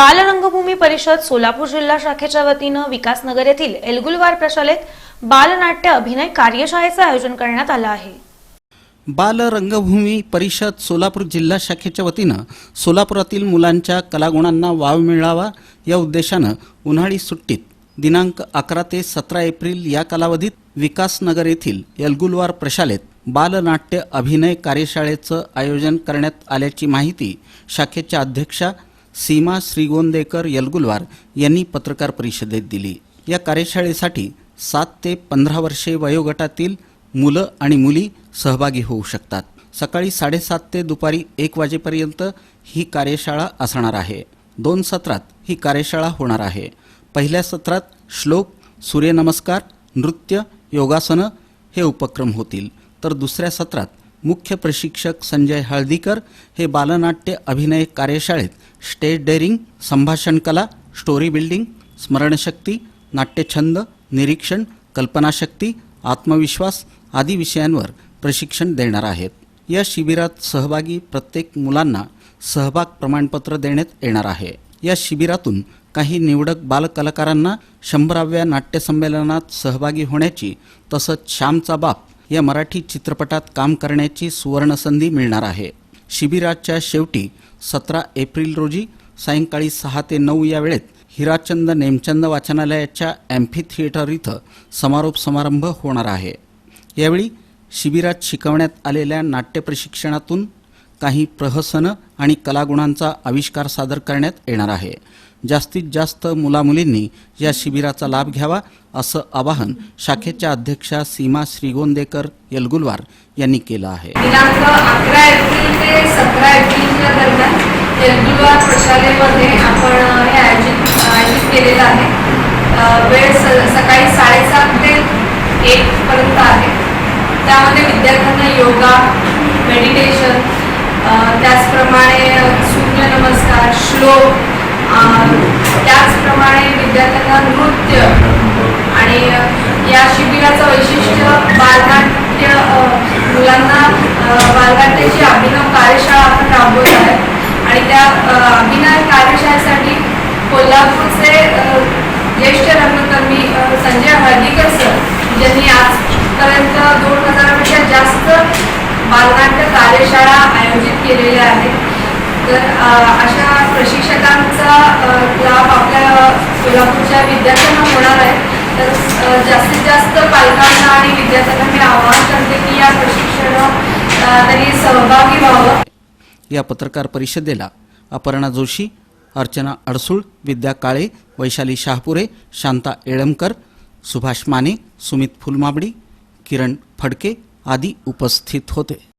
बालरंगभूमी परिषद सोलापूर जिल्हा शाखेच्या वतीनं विकासनगर येथील एलगुलवार प्रशालेत बालनाट्य अभिनय कार्यशाळेचं आयोजन करण्यात आलं आहे. बालरंगभूमी परिषद सोलापूर जिल्हा शाखेच्या वतीनं सोलापुरातील मुलांच्या कलागुणांना वाव मिळावा या उद्देशानं उन्हाळी सुट्टीत दिनांक अकरा ते सतरा एप्रिल या कालावधीत विकासनगर येथील एलगुलवार प्रशालेत बालनाट्य अभिनय कार्यशाळेचं आयोजन करण्यात आल्याची माहिती शाखेच्या अध्यक्षा सीमा श्रीगोंदेकर यलगुलवार यांनी पत्रकार परिषदेत दिली. या कार्यशाळेसाठी सात ते पंधरा वर्षे वयोगटातील मुलं आणि मुली सहभागी होऊ शकतात. सकाळी साडेसात ते दुपारी एक वाजेपर्यंत ही कार्यशाळा असणार आहे. दोन सत्रात ही कार्यशाळा होणार आहे. पहिल्या सत्रात श्लोक सूर्यनमस्कार नृत्य योगासनं हे उपक्रम होतील. तर दुसऱ्या सत्रात मुख्य प्रशिक्षक संजय हळदीकर हे बालनाट्य अभिनय कार्यशाळेत स्टेज डेअरिंग संभाषण कला स्टोरी बिल्डिंग स्मरणशक्ती नाट्यछंद निरीक्षण कल्पनाशक्ती आत्मविश्वास आदी विषयांवर प्रशिक्षण देणार आहेत. या शिबिरात सहभागी प्रत्येक मुलांना सहभाग प्रमाणपत्र देण्यात येणार आहे. या शिबिरातून काही निवडक बालकलाकारांना शंभराव्या नाट्यसंमेलनात सहभागी होण्याची तसंच श्यामचा बाप या मराठी चित्रपटात काम करण्याची सुवर्णसंधी मिळणार आहे. शिबिराच्या शेवटी सतरा एप्रिल रोजी सायंकाळी सहा ते नऊ या वेळेत हिराचंद नेमचंद वाचनालयाच्या ॲम्फी थिएटर इथं समारोप समारंभ होणार आहे. यावेळी शिबिरात शिकवण्यात आलेल्या नाट्य प्रशिक्षणातून काही प्रहसनं आणि कलागुणांचा आविष्कार सादर करण्यात येणार आहे. जास्तीत जास्त मुलामुलींनी या शिबिराचा लाभ घ्यावा असं आवाहन शाखेच्या अध्यक्षा सीमा श्रीगोंदेकर यलगुलवार यांनी केलं आहे. दिनांक अकरा एप्रिल ते सतरा एप्रिलच्या दरम्यान यलगुलवार प्रशालेमध्ये आपण हे आयोजित आयोजित केलेलं आहे. वेळ स सकाळी साडेसात ते एकपर्यंत आहे. त्यामध्ये विद्यार्थ्यांना योगा मेडिटेशन त्याचप्रमाणे सूर्यनमस्कार श्लोक त्याचप्रमाणे विद्यार्थ्यांना नृत्य आणि या शिबिराचं वैशिष्ट्य बालनाट्य अ, मुलांना अ, बालनाट्याची अभिनव कार्यशाळा आपण राबवत आहे आणि त्या अ, अभिनय कार्यशाळेसाठी कोल्हापूरचे अ, ज्येष्ठ रंगकर्मी अ, संजय हळदीकर सर ज्यांनी आजपर्यंत दोन हजारापेक्षा जास्त बालनाट्य कार्यशाळा आयोजित केलेल्या आहेत तर अशा प्रशिक्षकांचा लाभ आपल्या सोलापूरच्या विद्यार्थ्यांना होणार आहे. तर जास्तीत जास्त पालकांना आणि विद्यार्थ्यांना मी आवाहन करते की या प्रशिक्षणात त्यांनी सहभागी व्हावं. या पत्रकार परिषदेला अपर्णा जोशी अर्चना अडसूळ विद्या काळे वैशाली शहापुरे शांता येळमकर सुभाष माने सुमित फुलमाबडी किरण फडके आदी उपस्थित होते.